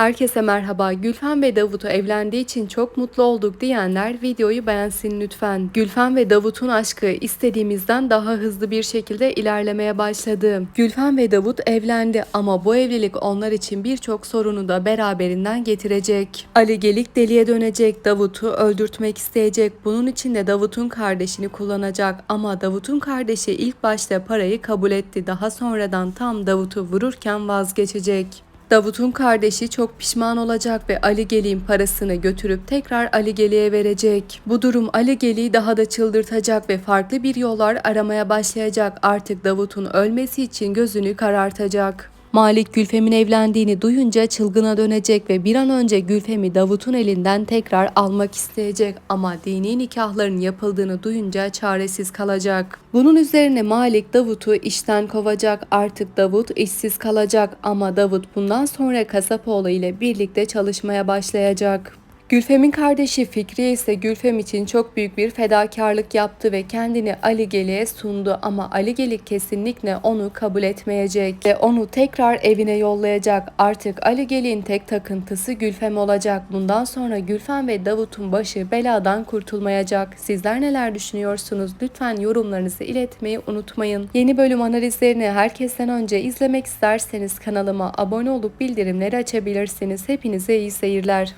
Herkese merhaba. Gülfem ve Davut'u evlendiği için çok mutlu olduk diyenler videoyu beğensin lütfen. Gülfem ve Davut'un aşkı istediğimizden daha hızlı bir şekilde ilerlemeye başladı. Gülfem ve Davut evlendi ama bu evlilik onlar için birçok sorunu da beraberinden getirecek. Ali Gelik deliye dönecek, Davut'u öldürtmek isteyecek. Bunun için de Davut'un kardeşini kullanacak ama Davut'un kardeşi ilk başta parayı kabul etti. Daha sonradan tam Davut'u vururken vazgeçecek. Davut'un kardeşi çok pişman olacak ve Ali Gelik'in parasını götürüp tekrar Ali Gelik'e verecek. Bu durum Ali Gelik'i daha da çıldırtacak ve farklı bir yollar aramaya başlayacak. Artık Davut'un ölmesi için gözünü karartacak. Malik Gülfem'in evlendiğini duyunca çılgına dönecek ve bir an önce Gülfem'i Davut'un elinden tekrar almak isteyecek ama dini nikahların yapıldığını duyunca çaresiz kalacak. Bunun üzerine Malik Davut'u işten kovacak. Artık Davut işsiz kalacak ama Davut bundan sonra Kasapoğlu ile birlikte çalışmaya başlayacak. Gülfem'in kardeşi Fikriye ise Gülfem için çok büyük bir fedakarlık yaptı ve kendini Ali Gelik'e sundu ama Ali Gelik kesinlikle onu kabul etmeyecek ve onu tekrar evine yollayacak. Artık Ali Gelik'in tek takıntısı Gülfem olacak. Bundan sonra Gülfem ve Davut'un başı beladan kurtulmayacak. Sizler neler düşünüyorsunuz? Lütfen yorumlarınızı iletmeyi unutmayın. Yeni bölüm analizlerini herkesten önce izlemek isterseniz kanalıma abone olup bildirimleri açabilirsiniz. Hepinize iyi seyirler.